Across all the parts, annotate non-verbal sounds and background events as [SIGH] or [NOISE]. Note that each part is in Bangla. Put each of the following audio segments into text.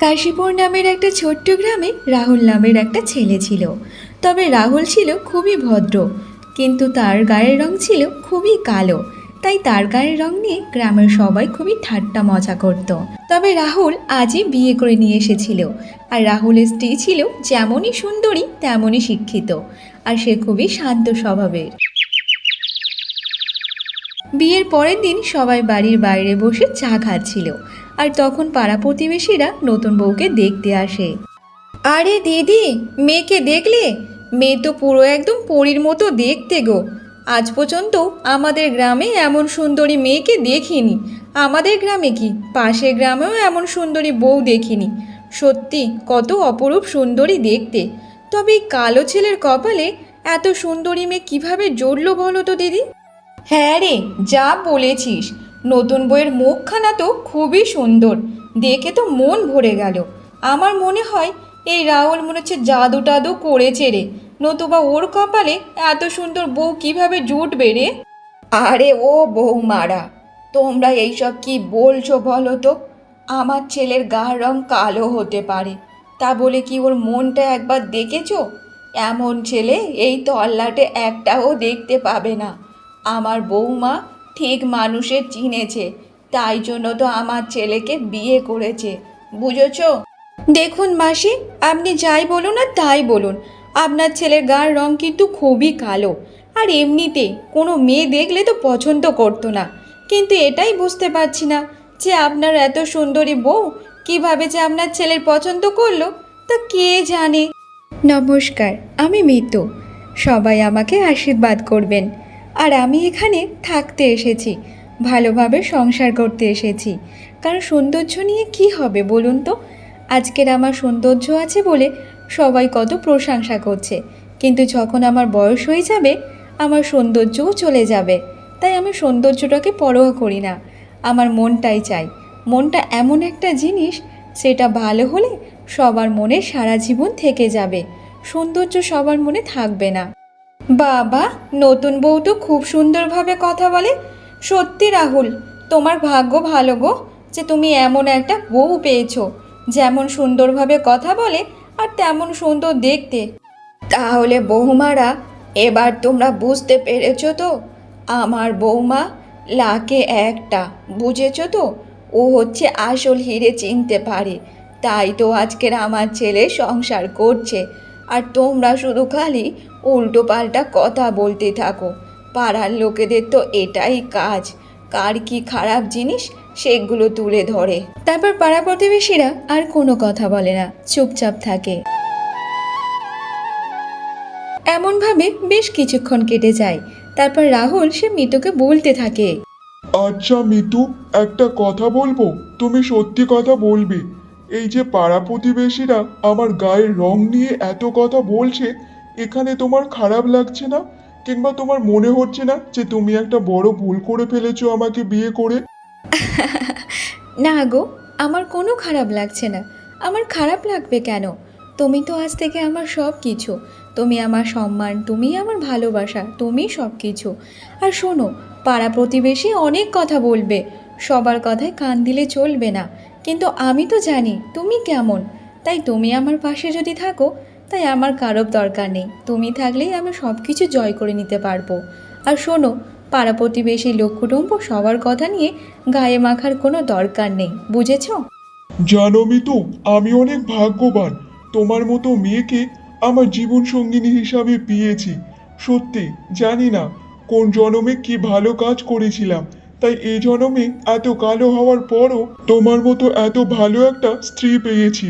কাশীপুর নামের একটা ছোট্ট গ্রামে রাহুল নামের একটা ছেলে ছিল। তবে রাহুল ছিল খুবই ভদ্র, কিন্তু তার গায়ের রং ছিল খুবই কালো। তাই তার গায়ের রং নিয়ে গ্রামের সবাই খুবই ঠাট্টা মজা করত। তবে রাহুল আজই বিয়ে করে নিয়ে এসেছিল। আর রাহুলের স্ত্রী ছিল যেমনই সুন্দরী, তেমনই শিক্ষিত। আর সে খুবই শান্ত স্বভাবের। বিয়ের পরের দিন সবাই বাড়ির বাইরে বসে চা খাচ্ছিল। আর তখন পাড়া প্রতিবেশীরা নতুন বউকে দেখতে আসে। আরে দিদি, মেয়েকে দেখলে? মেয়ে তো পুরো একদম পরীর মতো দেখতে গো। আজ পর্যন্ত আমাদের গ্রামে এমন সুন্দরী মেয়েকে দেখিনি। আমাদের গ্রামে কি? পাশের গ্রামেও এমন সুন্দরী বউ দেখিনি। সত্যি, কত অপরূপ সুন্দরী দেখতে। তবে কালো ছেলের কপালে এত সুন্দরী মেয়ে কীভাবে জড়লো বলো তো দিদি? হ্যাঁ রে, যা বলেছিস। নতুন বইয়ের মুখখানা তো খুবই সুন্দর। দেখে তো মন ভরে গেল। আমার মনে হয় এই রাহুল মনে হচ্ছে জাদু টাদু করেছে রে। নতুবা ওর কপালে এত সুন্দর বউ কীভাবে জুটবে রে? আরে ও বউ মারা তোমরা এইসব কি বলছো বলো তো? আমার ছেলের গার রং কালো হতে পারে। তা বলে কি ওর মনটা একবার দেখেছ? এমন ছেলে এই তল্লাটে একটাও দেখতে পাবে না। আমার বৌমা ঠিক মানুষের চিনেছে। তাই জন্য তো আমার ছেলেকে বিয়ে করেছে। বুঝেছ? দেখুন মাসি, আপনি যাই বলুন আর তাই বলুন। আপনার ছেলের গার রং কিন্তু খুবই কালো। আর এমনিতে কোনো মেয়ে দেখলে তো পছন্দ করতো না। কিন্তু এটাই বুঝতে পারছি না যে আপনার এত সুন্দরী বউ কীভাবে যে আপনার ছেলের পছন্দ করল, তা কে জানে? নমস্কার, আমি মিতু। সবাই আমাকে আশীর্বাদ করবেন। আর আমি এখানে থাকতে এসেছি, ভালোভাবে সংসার করতে এসেছি। কারণ সৌন্দর্য নিয়ে কি হবে বলুন তো? আজকের আমার সৌন্দর্য আছে বলে সবাই কত প্রশংসা করছে। কিন্তু যখন আমার বয়স হয়ে যাবে, আমার সৌন্দর্যও চলে যাবে। তাই আমি সৌন্দর্যটাকে পরোয়া করি না। আমার মনটাই চাই। মনটা এমন একটা জিনিস, সেটা ভালো হলে সবার মনে সারা জীবন থেকে যাবে। সৌন্দর্য সবার মনে থাকবে না। বাবা, নতুন বউ তো খুব সুন্দরভাবে কথা বলে। সত্যি রাহুল, তোমার ভাগ্য ভালো গো, যে তুমি এমন একটা বউ পেয়েছ। যেমন সুন্দরভাবে কথা বলে আর তেমন সুন্দর দেখতে। তাহলে বৌমারা, এবার তোমরা বুঝতে পেরেছ তো? আমার বৌমা লাকে একটা, বুঝেছ তো? ও হচ্ছে আসল হিরে চিনতে পারে। তাই তো আজকের আমার ছেলে সংসার করছে। আর তোমরা শুধু খালি উল্টো পাল্টা কথা বলতে থাকো। পাড়ার লোকেদের তো এটাই কাজ। কার কি খারাপ জিনিস, সেগুলো তুলে ধরে। তারপর পাড়া প্রতিবেশীরা আর কোনো কথা বলে না, চুপচাপ থাকে। এমনভাবে বেশ কিছুক্ষণ কেটে যায়। তারপর রাহুল, সে মিতুকে বলতে থাকে। আচ্ছা মিতু, একটা কথা বলব? তুমি সত্যি কথা বলবে? এই যে পাড়া প্রতিবেশীরা আমার গায়ের রং নিয়ে এত কথা বলছে, এখানে তোমার খারাপ লাগছে না? কিংবা তোমার মনে হচ্ছে না যে তুমি একটা বড় ভুল করে ফেলেছো আমাকে বিয়ে করে? [LAUGHS] না গো, আমার কোনো খারাপ লাগছে না। আমার খারাপ লাগবে কেন? তুমি তো আজ থেকে আমার সব কিছু। তুমি আমার সম্মান, তুমি আমার ভালোবাসা, তুমি সব কিছু। আর শোনো, পাড়া প্রতিবেশী অনেক কথা বলবে। সবার কথায় কান দিলে চলবে না। কিন্তু আমি তো জানি তুমি কেমন। তাই তুমি আমার পাশে যদি থাকো, তাই আমার কারোর দরকার নেই। তুমি থাকলেই আমি সব কিছু জয় করে নিতে পারব। আর শোনো, পাড়া প্রতিবেশী লোক কুটুম্ব সবার কথা নিয়ে গায়ে মাখার কোনো দরকার নেই, বুঝেছ? জানো মিতু, আমি অনেক ভাগ্যবান। তোমার মতো মেয়েকে আমার জীবন সঙ্গিনী হিসাবে পেয়েছি। সত্যি, জানি না কোন জনমে কি ভালো কাজ করেছিলাম। তাই এই জনমে এত কালো হওয়ার পরও তোমার মতো এত ভালো একটা স্ত্রী পেয়েছি।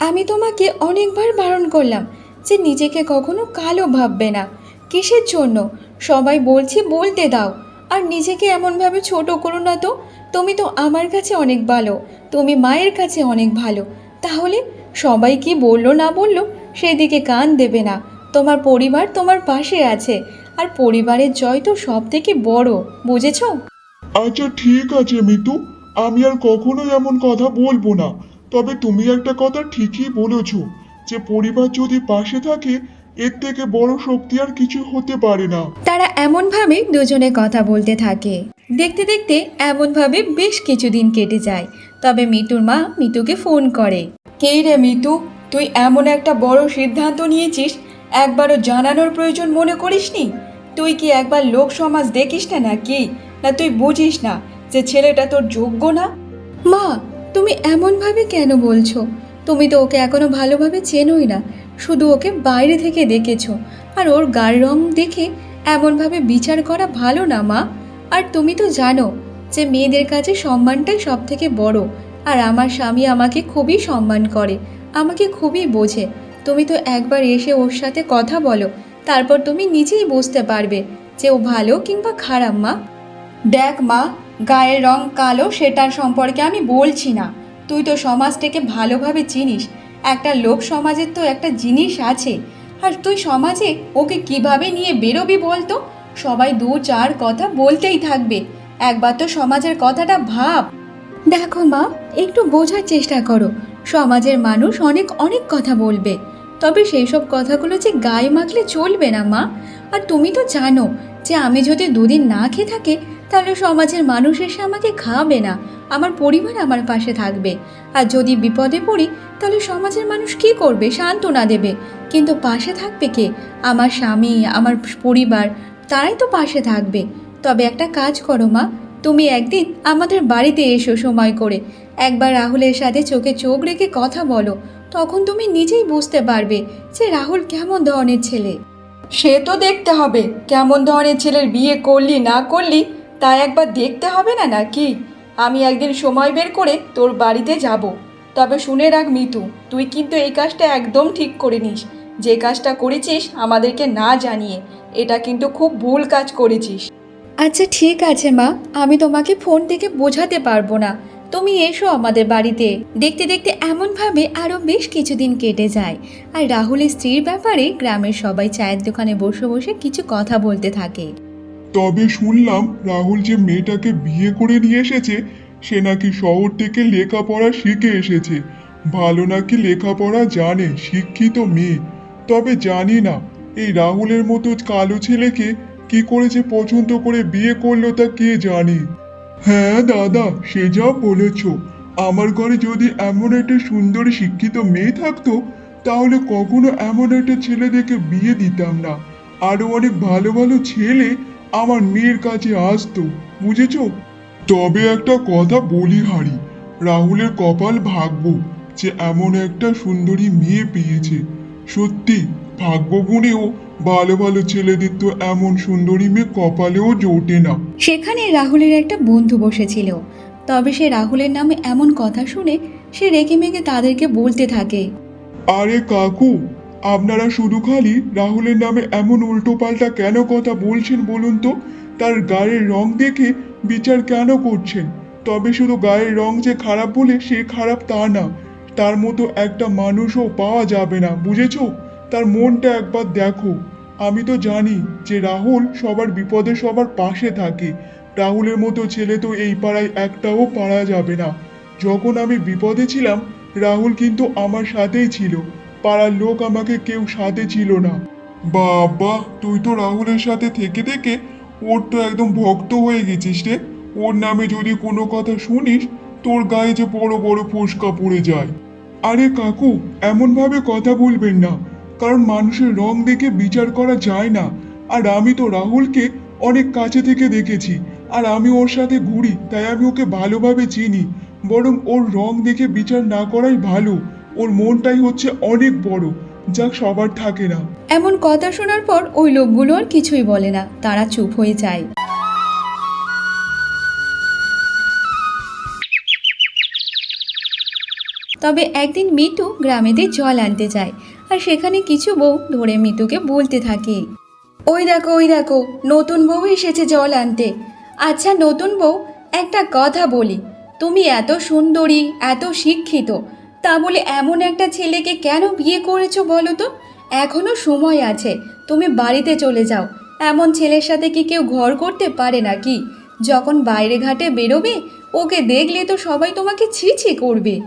আমি তোমাকে অনেকবার বারণ করলাম যে নিজেকে কখনো কালো ভাববে না। কিসের জন্য? সবাই বলছি বলতে দাও। আর নিজেকে এমনভাবে ছোট করো না তো। তুমি তো আমার কাছে অনেক ভালো, তুমি মায়ের কাছে অনেক ভালো। তাহলে সবাই কি বলল না বলল সেদিকে কান দেবে না। তোমার পরিবার তোমার পাশে আছে। আর পরিবারের জয় তো সব থেকে বড়, বুঝেছ? আচ্ছা ঠিক আছে মিতু। আমি আর কখনোই এমন কথা বলব না। তবে তুমি একটা কথা ঠিকই বলেছ যে পরিবার যদি পাশে থাকে এর থেকে বড় শক্তি আর কিছু হতে পারে না। তারা এমনভাবে দুজনে কথা বলতে থাকে। দেখতে দেখতে এমনভাবে বেশ কিছুদিন কেটে যায়। তবে মিতুর মা মিতুকে ফোন করে। কে রে মিতু তুই এমন একটা বড় সিদ্ধান্ত নিয়েছিস? একবারও জানানোর প্রয়োজন মনে করিসনি? তুই কি একবার লোক সমাজ দেখিস না নাকি? না তুই বুঝিস না যে ছেলেটা তোর যোগ্য না? মা, তুমি এমনভাবে কেন বলছো? তুমি তো ওকে এখনও ভালোভাবে চেনোই না। শুধু ওকে বাইরে থেকে দেখেছ। আর ওর গার রং দেখে এমনভাবে বিচার করা ভালো না, মা। আর তুমি তো জানো যে মেয়েদের কাছে সম্মানটাই সব থেকে বড়। আর আমার স্বামী আমাকে খুবই সম্মান করে, আমাকে খুবই বোঝে। তুমি তো একবার এসে ওর সাথে কথা বলো, তারপর তুমি নিজেই বুঝতে পারবে যে ও ভালো কিংবা খারাপ, মা। দেখ মা, গায়ের রং কালো, সেটার সম্পর্কে আমি বলছি না। তুই তো সমাজটাকে ভালোভাবে চিনিস। একটা লোক সমাজের তো একটা জিনিস আছে। আর তুই সমাজে ওকে কীভাবে নিয়ে বেরোবি বলতো? সবাই দু চার কথা বলতেই থাকবে। একবার তো সমাজের কথাটা ভাব। দেখো মা, একটু বোঝার চেষ্টা করো। সমাজের মানুষ অনেক অনেক কথা বলবে। তবে সেই সব কথাগুলো যে গায়ে মাখলে চলবে না মা। আর তুমি তো জানো যে আমি যদি দুদিন না খেয়ে থাকি তাহলে সমাজের মানুষ এসে আমাকে খাওয়াবে না। আমার পরিবার আমার পাশে থাকবে। আর যদি বিপদে পড়ি, তাহলে সমাজের মানুষ কি করবে? সান্ত্বনা দেবে। কিন্তু পাশে থাকবে কে? আমার স্বামী, আমার পরিবার, তারাই তো পাশে থাকবে। তবে একটা কাজ করো মা, তুমি একদিন আমাদের বাড়িতে এসো সময় করে। একবার রাহুলের সাথে চোখে চোখ রেখে কথা বলো। তখন তুমি নিজেই বুঝতে পারবে যে রাহুল কেমন ধরনের ছেলে। সে তো দেখতে হবে, কেমন ধরনের ছেলের বিয়ে করলি না করলি তা একবার দেখতে হবে না নাকি? আমি একদিন সময় বের করে তোর বাড়িতে যাব। তবে শুনে রাখ মিতু, তুই কিন্তু এই কাজটা একদম ঠিক করে নিস। যে কাজটা করেছিস আমাদেরকে না জানিয়ে, এটা কিন্তু খুব ভুল কাজ করেছিস। আচ্ছা ঠিক আছে মা, আমি তোমাকে ফোন থেকে বোঝাতে পারব না। তুমি এসো আমাদের বাড়িতে। দেখতে দেখতে এমনভাবে আরও বেশ কিছুদিন কেটে যায়। আর রাহুলের স্ত্রীর ব্যাপারে গ্রামের সবাই চায়ের দোকানে বসে বসে কিছু কথা বলতে থাকে। তবে শুনলাম রাহুল যে মেয়েটাকে বিয়ে করে নিয়ে এসেছে, সে নাকি শহর থেকে লেখাপড়া শিখে এসেছে। ভালো নাকি লেখাপড়া জানে শিক্ষিত মেয়ে। তবে জানি না, এই রাহুলের মতো কালো ছেলেকে কি করে যে পছন্দ করে বিয়ে করল তা কে জানে। হ্যাঁ দাদা, সে যা বলেছ। আমার ঘরে যদি এমন একটা সুন্দর শিক্ষিত মেয়ে থাকতো, তাহলে কখনো এমন একটা ছেলে দেখে বিয়ে দিতাম না। আরও অনেক ভালো ভালো ছেলে আমার মেয়ের কাছে আসতো বুঝেছ? তবে একটা কথা বলি হারি রাহুলের কপাল ভাগ্য যে এমন একটা সুন্দরী মেয়ে পেয়েছে। সত্যি ভাগ্য গুণেও ভালো ভালো ছেলেদের তো এমন সুন্দরী মেয়ে কপালেও জোটে না। সেখানে রাহুলের একটা বন্ধু বসেছিল। তবে সে রাহুলের নামে এমন কথা শুনে সে রেগে মেগে তাদেরকে বলতে থাকে। আরে কাকু আপনারা শুধু খালি রাহুলের নামে এমন উল্টোপাল্টা কেন কথা বলছেন বলুন তো? তার গায়ের রং দেখে বিচার কেন করছেন? তবে শুধু গায়ের রং যে খারাপ বলে সে খারাপ তা না। তার মতো একটা মানুষও পাওয়া যাবে না, বুঝেছ? তার মনটা একবার দেখো। আমি তো জানি যে রাহুল সবার বিপদে সবার পাশে থাকে। রাহুলের মতো ছেলে তো এই পাড়ায় একটাও পারা যাবে না। যখন আমি বিপদে ছিলাম, রাহুল কিন্তু আমার সাথেই ছিল। পাড়ার লোক আমাকে কেউ সাথে ছিল না। বাবা, তুই তো রাহুলের সাথে থেকে থেকে ওর তো একদম ভক্ত হয়ে গেছিস রে। ওর নামে যদি কোনো কথা শুনিস, তোর গায়ে যে বড় বড় ফোসকা পড়ে যায়। আরে কাকু, এমনভাবে কথা বলবেন না। কারণ মানুষের রং দেখে বিচার করা যায় না। আর আমি তো রাহুলকে অনেক কাছে থেকে দেখেছি। আর আমি ওর সাথে ঘুরি, তাই আমি ওকে ভালোভাবে চিনি। বরং ওর রং দেখে বিচার না করাই ভালো। ওর মনটাই হচ্ছে অনেক বড়, যা সবার থাকে না। এমন কথা শোনার পর ওই লোকগুলো আর কিছুই বলে না, তারা চুপ হয়ে যায়। তবে একদিন মিতু গ্রামেতে জল আনতে যায়, আর সেখানে কিছু বউ ধরে মিতুকে বলতে থাকে। ওই দেখো ওই দেখো, নতুন বউ এসেছে জল আনতে। আচ্ছা নতুন বউ, একটা কথা বলি। তুমি এত সুন্দরী, এত শিক্ষিত তা বলে এমন একটা ছেলেকে কেন বিয়ে করেছ বলো তো? এখনও সময় আছে, তুমি বাড়িতে চলে যাও। এমন ছেলের সাথে কি কেউ ঘর করতে পারে নাকি? যখন বাইরে ঘাটে বেরোবে, ওকে দেখলে তো সবাই তোমাকে ছি ছি করবে।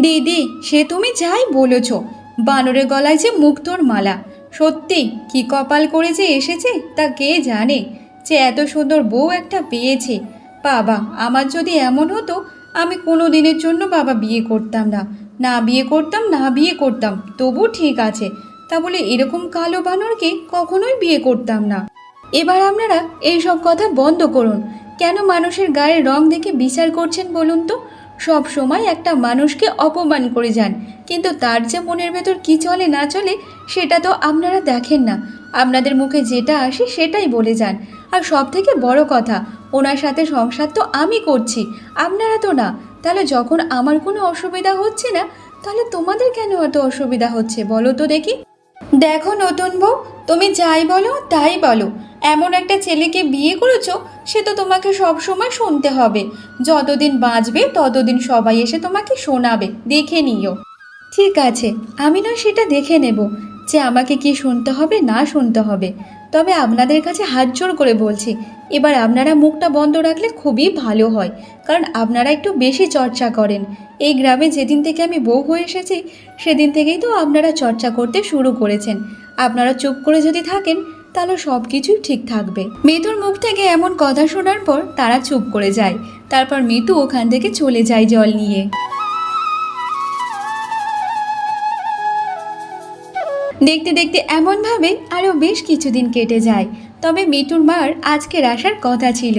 দিদি, সে তুমি যাই বলেছ। বানরের গলায় যে মুক্তোর মালা। সত্যি, কি কপাল করে যে এসেছে, তা কে জানে? যে এত সুন্দর বউ একটা পেয়েছে। বাবা, আমার যদি এমন হতো আমি কোনো দিনের জন্য বাবা বিয়ে করতাম না। না বিয়ে করতাম, না বিয়ে করতাম। তবু ঠিক আছে। তা বলে এরকম কালো বানরকে কখনোই বিয়ে করতাম না। এবার আপনারা এইসব কথা বন্ধ করুন। কেন মানুষের গায়ের রং দেখে বিচার করছেন বলুন তো? সব সময় একটা মানুষকে অপমান করে যান। কিন্তু তার যে মনের ভেতর কি চলে না চলে, সেটা তো আপনারা দেখেন না। আপনাদের মুখে যেটা আসে সেটাই বলে যান। আর সব থেকে বড় কথা, ওনার সাথে সংসার তো আমি করছি, আপনারা তো না। তাহলে যখন আমার কোনো অসুবিধা হচ্ছে না, তাহলে তোমাদের কেন এত অসুবিধা হচ্ছে বলো তো দেখি? দেখো নতুন বউ, তুমি যাই বলো, তাই বলো। এমন একটা ছেলেকে বিয়ে করেছ, সে তো তোমাকে সব সময় শুনতে হবে। যতদিন বাঁচবে, ততদিন সবাই এসে তোমাকে শোনাবে, দেখে নিও। ঠিক আছে, আমি না সেটা দেখে নেব, যে আমাকে কি শুনতে হবে, না শুনতে হবে। তবে আপনাদের কাছে হাত জোর করে বলছি, এবার আপনারা মুখটা বন্ধ রাখলে খুবই ভালো হয়, কারণ আপনারা একটু বেশি চর্চা করেন। এই গ্রামে যেদিন থেকে আমি বউ হয়ে এসেছি, সেদিন থেকেই তো আপনারা চর্চা করতে শুরু করেছেন। আপনারা চুপ করে যদি থাকেন, তাহলে সব কিছুই ঠিক থাকবে। মিতুর মুখ থেকে এমন কথা শোনার পর তারা চুপ করে যায়। তারপর মিতু ওখান থেকে চলে যায় জল নিয়ে। দেখতে দেখতে এমনভাবে আরও বেশ কিছুদিন কেটে যায়। তবে মিটুর মার আজকের আসার কথা ছিল।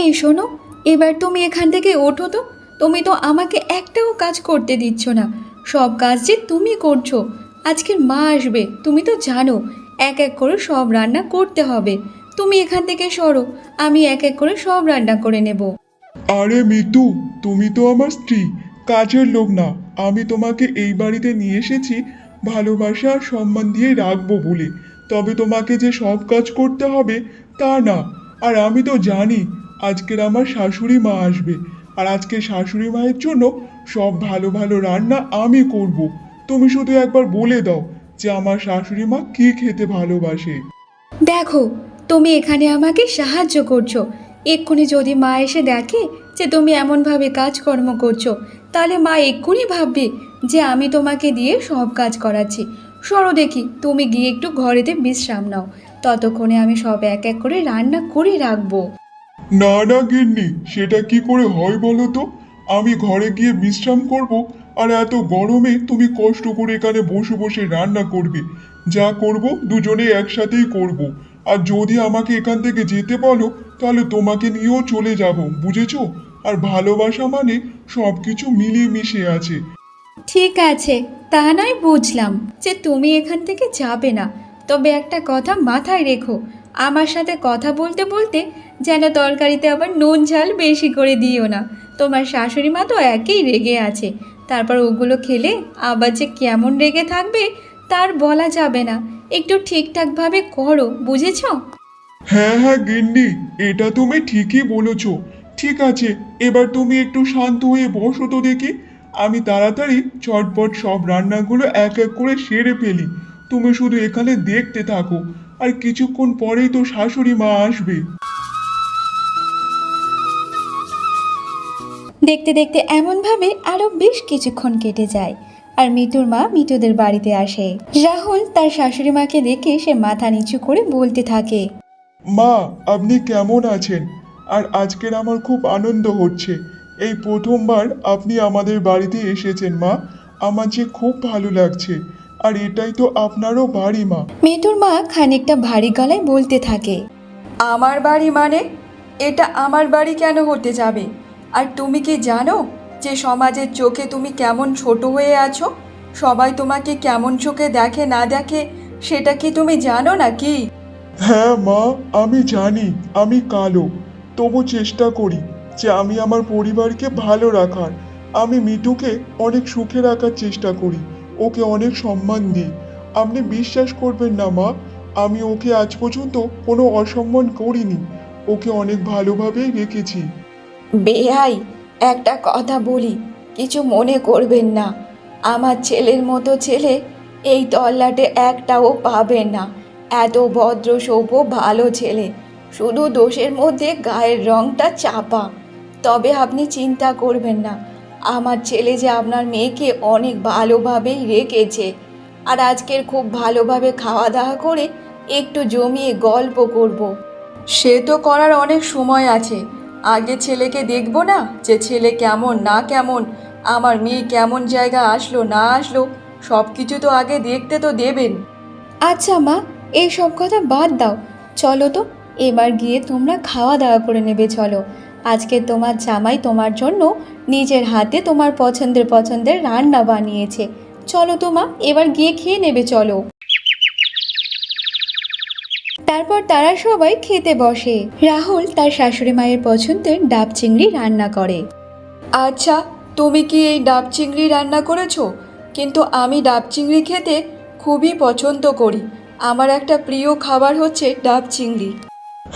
এই শোনো, এবার তুমি এখান থেকে ওঠো তো। তুমি তো আমাকে একটাও কাজ করতে দিচ্ছ না। সব কাজ যে তুমি করছ, আজকের মা আসবে, তুমি তো জানো, এক এক করে সব রান্না করতে হবে। তুমি এখান থেকে সরো, আমি এক এক করে সব রান্না করে নেব। আরে মিতু তুমি তো আমার স্ত্রী, কাজের লোক না। আমি তোমাকে এই বাড়িতে নিয়ে এসেছি ভালোবাসা আর সম্মান দিয়ে রাখব বলে। তবে তোমাকে যে সব কাজ করতে হবে, তা না। আর আমি তো জানি আজকের আমার শাশুড়ি মা আসবে। আর আজকে শাশুড়ি মায়ের জন্য সব ভালো ভালো রান্না আমি করব। তুমি শুধু একবার বলে দাও যে আমার শাশুড়ি মা কী খেতে ভালোবাসে। দেখো, তুমি এখানে আমাকে সাহায্য করছ। এক্ষুনি যদি মা এসে দেখে যে তুমি এমনভাবে কাজকর্ম করছ, তাহলে মা এক্ষুনি ভাববে যে আমি তোমাকে দিয়ে সব কাজ করাচ্ছি। সরো দেখি, তুমি গিয়ে একটু ঘরেতে বিশ্রাম নাও। ততক্ষণে আমি সব এক এক করে রান্না করে রাখব। না না গিন্নি, সেটা কি করে হয় বলো তো? আমি ঘরে গিয়ে বিশ্রাম করব, আর এত গরমে তুমি কষ্ট করে এখানে বসে বসে রান্না করবে। যা করব দুজনে একসাথেই করব। আর যদি আমাকে এখান থেকে যেতে বলো, তাহলে তোমাকে নিয়েও চলে যাব, বুঝেছ? আর ভালোবাসা মানে সব কিছু মিলিয়ে মিশে আছে। ঠিক আছে, তা নয় বুঝলাম যে তুমি এখান থেকে যাবে না। তবে একটা কথা মাথায় রেখো, আমার সাথে কথা বলতে বলতে যেন তরকারিতে আবার নুন ঝাল বেশি করে দিও না। তোমার শাশুড়ি মা তো একই রেগে আছে, তারপর ওগুলো খেলে আবার যে কেমন রেগে থাকবে তার বলা যাবে না। একটু ঠিকঠাকভাবে করো, বুঝেছ? হ্যাঁ হ্যাঁ গিন্নি, এটা তুমি ঠিকই বলেছ। ঠিক আছে, এবার তুমি একটু শান্ত হয়ে বসো তো দেখি। আমি তাড়াতাড়ি চটপট সব রান্নাগুলো এক এক করে সেরে ফেলি। তুমি শুধু এখানে দেখতে থাকো আর কিছুক্ষণ পরেই তো শাশুড়ি মা আসবে। দেখতে দেখতে এমনভাবে আরও বেশ কিছুক্ষণ কেটে যায় আর মিতুর মা মিতুদের বাড়িতে আসে। রাহুল তার শাশুড়ি মাকে দেখে সে মাথা নিচু করে বলতে থাকে মা আপনি কেমন আছেন? আর আজকের আমার খুব আনন্দ হচ্ছে। এই প্রথমবার আপনি আমাদের বাড়িতে এসেছেন মা। আমার যে খুব ভালো লাগছে। আর এটাই তো আপনারও বাড়ি মা। মিতুর মা খানিকটা ভারী গলায় বলতে থাকে। আমার বাড়ি মানে? এটা আমার বাড়ি কেন হতে যাবে? আর তুমি কি জানো যে সমাজের চোখে তুমি কেমন ছোট হয়ে আছো? সবাই তোমাকে কেমন চোখে দেখে না দেখে সেটা কি তুমি জানো নাকি? হ্যাঁ মা আমি জানি। আমি কালো। তবু চেষ্টা করি। যে আমি আমার পরিবারকে ভালো রাখার, আমি মিটুকে অনেক সুখে রাখার চেষ্টা করি, ওকে অনেক সম্মান দিই। আপনি বিশ্বাস করবেন না, মা, আমি ওকে আজ পর্যন্ত কোনো অসম্মান করিনি, ওকে অনেক ভালোভাবেই রেখেছি। বেহাই একটা কথা বলি, কিছু মনে করবেন না। আমার ছেলের মতো ছেলে এই তল্লাটে একটাও পাবেন না। এত ভদ্র সভ্য ভালো ছেলে, শুধু দোষের মধ্যে গায়ের রংটা চাপা। তবে আপনি চিন্তা করবেন না। আমার ছেলে যে আপনার মেয়েকে অনেক ভালোভাবেই রেখেছে আর আজকের খুব ভালোভাবে খাওয়া দাওয়া করে একটু জমিয়ে গল্প করব। সে তো করার অনেক সময় আছে। আগে ছেলেকে দেখব না যে ছেলে কেমন, না কেমন, আমার মেয়ে কেমন জায়গা আসলো, না আসলো সব কিছু তো আগে দেখতে তো দেবেন। আচ্ছা মা, এই সব কথা বাদ দাও। চলো তো, এবার গিয়ে তোমরা খাওয়া দাওয়া করে নেবে, চলো। আজকে তোমার জামাই তোমার জন্য নিজের হাতে তোমার পছন্দের পছন্দের রান্না বানিয়েছে। চলো তোমা, এবার গিয়ে খেয়ে নেবে, চলো। তারপর তারা সবাই খেতে বসে। রাহুল তার শাশুড়ি মায়ের পছন্দের ডাব চিংড়ি রান্না করে। আচ্ছা তুমি কি এই ডাব চিংড়ি রান্না করেছ? কিন্তু আমি ডাব চিংড়ি খেতে খুবই পছন্দ করি। আমার একটা প্রিয় খাবার হচ্ছে ডাব চিংড়ি।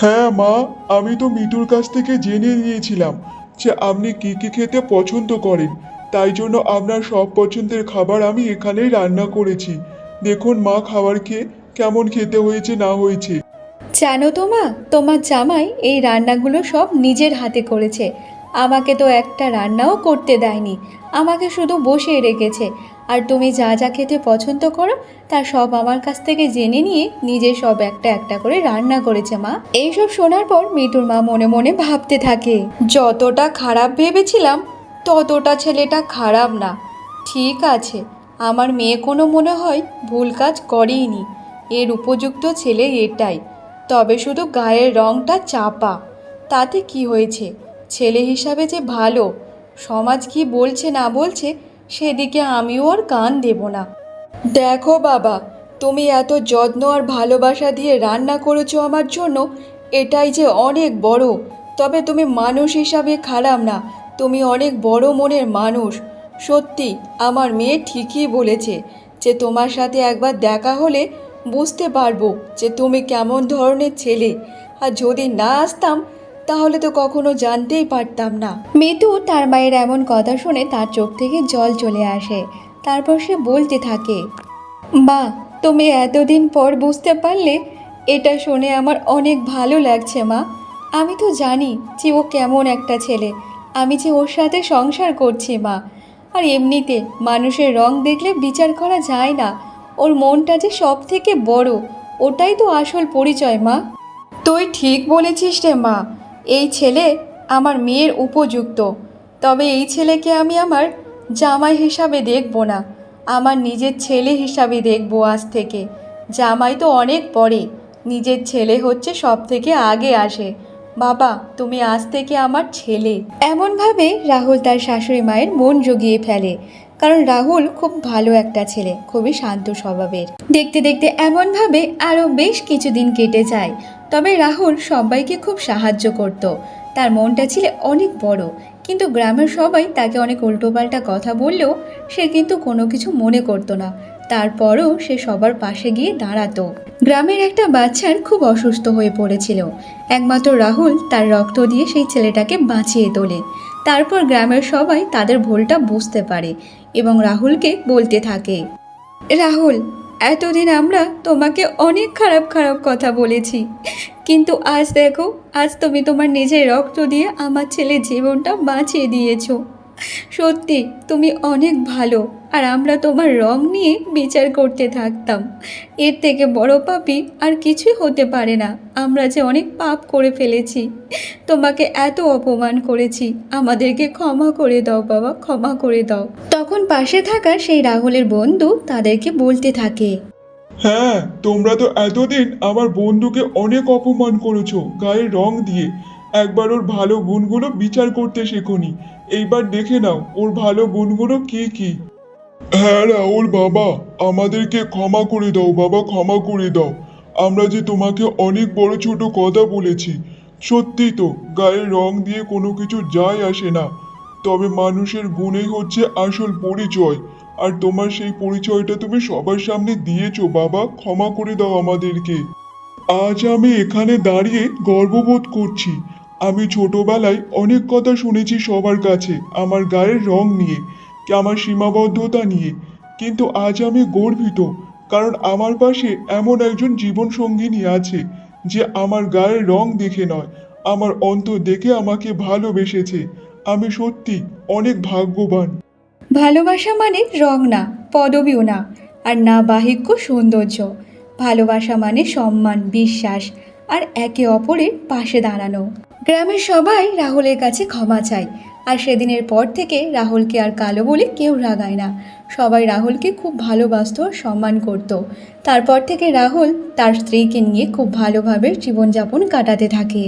হ্যাঁ মা, আমি তো মিতুর কাছ থেকে জেনে নিয়েছিলাম যে আপনি কি কি খেতে পছন্দ করেন। তাই জন্য আপনার সব পছন্দের খাবার আমি এখানেই রান্না করেছি। দেখুন মা, খাবার খেয়ে কেমন খেতে হয়েছে, না হয়েছে। জানো তো মা, তোমার জামাই এই রান্নাগুলো সব নিজের হাতে করেছে। আমাকে তো একটা রান্নাও করতে দেয়নি। আমাকে শুধু বসে রেখেছে। আর তুমি যা যা খেতে পছন্দ করো, তা সব আমার কাছ থেকে জেনে নিয়ে নিজে সব একটা একটা করে রান্না করেছে মা। এইসব শোনার পর মিতুর মা মনে মনে ভাবতে থাকে, যতটা খারাপ ভেবেছিলাম, ততটা ছেলেটা খারাপ না। ঠিক আছে, আমার মেয়ে কোনো মনে হয় ভুল কাজ করেইনি। এর উপযুক্ত ছেলে এটাই। তবে শুধু গায়ের রংটা চাপা। তাতে কি হয়েছে? ছেলে হিসাবে যে ভালো, সমাজ কি বলছে না বলছে, সেদিকে আমিও আর কান দেব না। দেখো বাবা, তুমি এত যত্ন আর ভালোবাসা দিয়ে রান্না করেছ আমার জন্য, এটাই যে অনেক বড়। তবে তুমি মানুষ হিসাবে খারাপ না, তুমি অনেক বড় মনের মানুষ। সত্যি, আমার মেয়ে ঠিকই বলেছে যে তোমার সাথে একবার দেখা হলে বুঝতে পারব যে তুমি কেমন ধরনের ছেলে। আর যদি না আসতাম তাহলে তো কখনো জানতেই পারতাম না। মিতু তার মায়ের এমন কথা শুনে তার চোখ থেকে জল চলে আসে। তারপর সে বলতে থাকে মা তুমি এতদিন পর বুঝতে পারলে এটা শুনে আমার অনেক ভালো লাগছে মা। আমি তো জানি যে ও কেমন একটা ছেলে। আমি যে ওর সাথে সংসার করছি মা। আর এমনিতে মানুষের রং দেখলে বিচার করা যায় না। ওর মনটা যে সব থেকে বড় ওটাই তো আসল পরিচয় মা। তুই ঠিক বলেছিস রে মা। এই ছেলে আমার মেয়ের উপযুক্ত। তবে এই ছেলেকে আমি আমার জামাই হিসাবে দেখব না। আমার নিজের ছেলে হিসাবে দেখব আজ থেকে। জামাই তো অনেক পরে। নিজের ছেলে হচ্ছে সব থেকে আগে আসে। বাবা, তুমি আজ থেকে আমার ছেলে। এমনভাবে রাহুল তার শাশুড়ি মায়ের মন জুগিয়ে ফেলে। কারণ রাহুল খুব ভালো একটা ছেলে, খুবই শান্ত স্বভাবের। দেখতে দেখতে এমনভাবে আরও বেশ কিছুদিন কেটে যায়। তবে রাহুল সবাইকে খুব সাহায্য করত। তার মনটা ছিল অনেক বড়, কিন্তু গ্রামের সবাই তাকে অনেক উল্টোপাল্টা কথা বললেও সে কিন্তু কোনো কিছু মনে করতো না। তারপরও সে সবার পাশে গিয়ে দাঁড়াতো। গ্রামের একটা বাচ্চার খুব অসুস্থ হয়ে পড়েছিল। একমাত্র রাহুল তার রক্ত দিয়ে সেই ছেলেটাকে বাঁচিয়ে তোলে। তারপর গ্রামের সবাই তাদের ভুলটা বুঝতে পারে এবং রাহুলকে বলতে থাকে, রাহুল এতদিন আমরা তোমাকে অনেক খারাপ খারাপ কথা বলেছি। কিন্তু আজ দেখো, আজ তুমি তোমার নিজের রক্ত দিয়ে আমার ছেলের জীবনটা বাঁচিয়ে দিয়েছ। সত্যি, তুমি অনেক ভালো, আর আমরা তোমার রং নিয়ে বিচার করতে থাকতাম। এর থেকে বড় পাপি আর কিছুই হতে পারে না, আমরা যে অনেক পাপ করে ফেলেছি। তোমাকে এত অপমান করেছি, আমাদেরকে ক্ষমা করে দাও বাবা, ক্ষমা করে দাও। তখন পাশে থাকা সেই রাহুলের বন্ধু তাদেরকে বলতে থাকে হ্যাঁ তোমরা তো এতদিন আমার বন্ধুকে অনেক অপমান করেছ গায়ের রং দিয়ে। একবার ওর ভালো গুণগুলো বিচার করতে শেখোনি। এইবার দেখে নাও, ওর ভালো গুণগুলো কি কি। হ্যাঁ রাহুল বাবা, আমাদেরকে ক্ষমা করে দাও, বাবা ক্ষমা করে দাও। আমরা যে তোমাকে অনেক বড় ছোট কথা বলেছি, সত্যি তো গায়ের রং দিয়ে কোনো কিছু যায় আসে না। তবে মানুষের গুণেই হচ্ছে আসল পরিচয়। আর তোমার সেই পরিচয়টা তুমি সবার সামনে দিয়েছ, বাবা, ক্ষমা করে দাও আমাদেরকে। আজ আমি এখানে দাঁড়িয়ে গর্ববোধ করছি। আমি ছোটবেলায় অনেক কথা শুনেছি সবার কাছে, আমার গায়ের রং নিয়ে আমার সীমাবদ্ধতা নিয়ে। কিন্তু আজ আমি গর্বিত, কারণ আমার পাশে এমন একজন জীবন সঙ্গিনী আছে, যে আমার গায়ের রং দেখে নয়, আমার অন্তর দেখে আমাকে ভালোবেসেছে। আমি সত্যি অনেক ভাগ্যবান। ভালোবাসা মানে রং না, পদবিও না, আর না বাহিক্য সৌন্দর্য। ভালোবাসা মানে সম্মান, বিশ্বাস, আর একে অপরের পাশে দাঁড়ানো। গ্রামের সবাই রাহুলের কাছে ক্ষমা চায়, আর সেদিনের পর থেকে রাহুলকে আর কালো বলে কেউ রাগায় না। সবাই রাহুলকে খুব ভালোবাসত, সম্মান করত। তারপর থেকে রাহুল তার স্ত্রীকে নিয়ে খুব ভালোভাবে জীবনযাপন কাটাতে থাকে।